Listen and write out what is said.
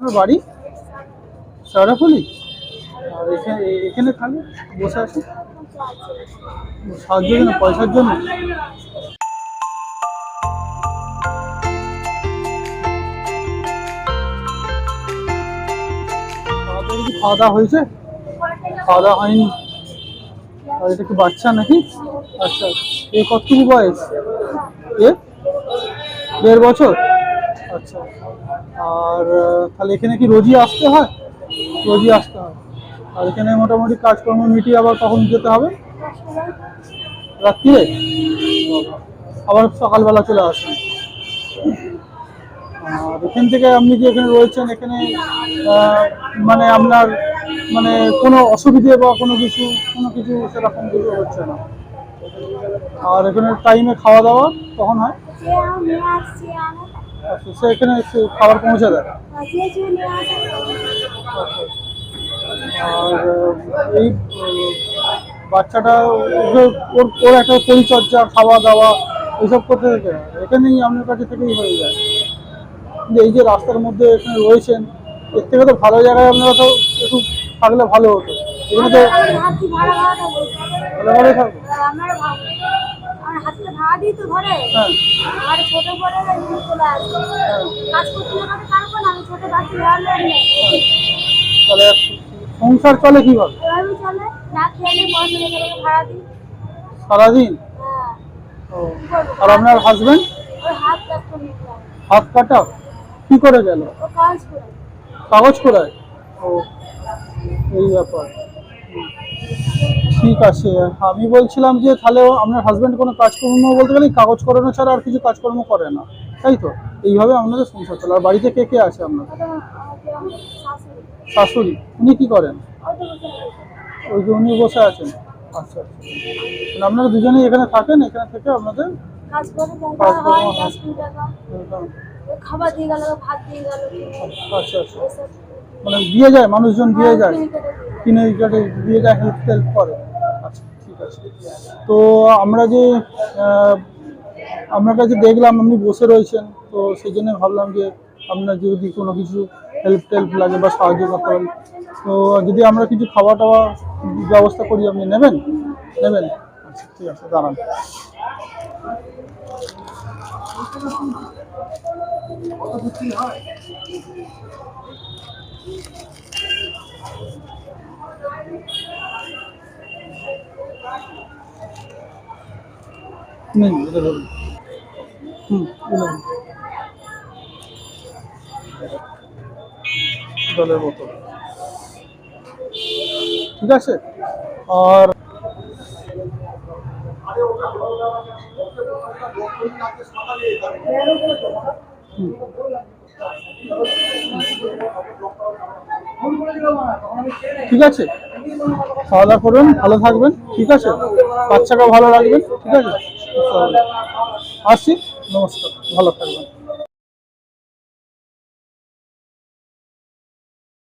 বাড়ি? সারাফুলি? আর এখানে এখানে খালি? বসে আছে? সাহায্যের জন্য, পয়সার জন্য? খাওয়া দাওয়া হয়েছে? খাওয়া দাওয়া হয়নি। আর এটা কি বাচ্চা নাকি? আচ্ছা এ কতটুকু বয়স? এ? দেড় বছর? আচ্ছা। আর তাহলে এখানে কি রোজই আসতে হয়? রোজই আসতে হয়। আর এখানে মোটামুটি কাজকর্ম মিটিয়ে আবার কখন যেতে হবে? রাত্রিরে? আবার সকালবেলা চলে আসেন আর এখান থেকে আপনি যে এখানে রয়েছেন, এখানে মানে আপনার মানে কোনো অসুবিধে বা কোনো কিছু কোনো কিছু সেরকম কিছু হচ্ছে না। আর এখানে টাইমে খাওয়া দাওয়া কখন হয়? যে আমি আসছি, আমি আচ্ছা, সে এখানে খাবার পৌঁছে দেয়। যে আর এই বাচ্চাটা ওর ওর একটা পরিচর্যা খাওয়া দাওয়া এইসব করতে থেকে। এখানেই আপনার কাছে থেকেই হয়ে যায়। কিন্তু এই যে রাস্তার মধ্যে এখানে রয়েছেন এর থেকে তো ভালো জায়গায় আপনারা তো একটু থাকলে ভালো হতো। এখানে তো আমি হাতি ভাড়া ভাড়াটা বলতে হবে ভালো ভালোই থাকবে। আমার ভাড়া দিই তো ঘরে হ্যাঁ। আর ছোট চলে আসে। কাজ করতে না পারব না আমি ছোট বাচ্চা তাহলে সংসার চলে কীভাবে? এভাবে চলে না লেগে ভাড়া দিই। সারাদিন? হ্যাঁ। ও আর আপনার হাজবেন্ড হাত হাত কাটা কি করে গেল? করে কাগজ করায় ও এই ব্যাপার। ঠিক আছে। আমি বলছিলাম যে তাহলে আপনার হাজব্যান্ড কোনো কাজকর্ম বলতে গেলে কাগজ করানো ছাড়া আর কিছু কাজকর্ম করে না। তাই তো? এইভাবে আপনাদের সংসার চলে। আর বাড়িতে কে কে আছে আপনার? শাশুড়ি। উনি কি করেন। ওই যে উনি বসে আছেন। আচ্ছা আচ্ছা। আপনারা দুজনেই এখানে থাকেন এখানে থেকে আপনাদের খাবার দিয়ে গেল ভাত দিয়ে গেল আচ্ছা আচ্ছা। মানে দিয়ে যায় মানুষজন দিয়ে যায়। কিনে দিয়ে যায়। হেল্প টেল্প করে। তো আমরা যে আপনার কাছে দেখলাম, আপনি বসে রয়েছেন, তো সেই জন্য ভাবলাম যে আপনার যদি কোনো কিছু হেল্প টেল্প লাগে বা সাহায্য করতে পারি। তো যদি আমরা কিছু খাওয়া টাওয়া ব্যবস্থা করি, আপনি নেবেন? নেবেন? আচ্ছা ঠিক আছে, দাঁড়ান। নেই হুম জলের বোতল। ঠিক আছে? আর। ঠিক আছে? খাওয়া দাওয়া করবেন ভালো থাকবেন, ঠিক আছে? বাচ্চাকে ভালো রাখবেন, ঠিক আছে? আসছি নমস্কার। ভালো থাকবেন।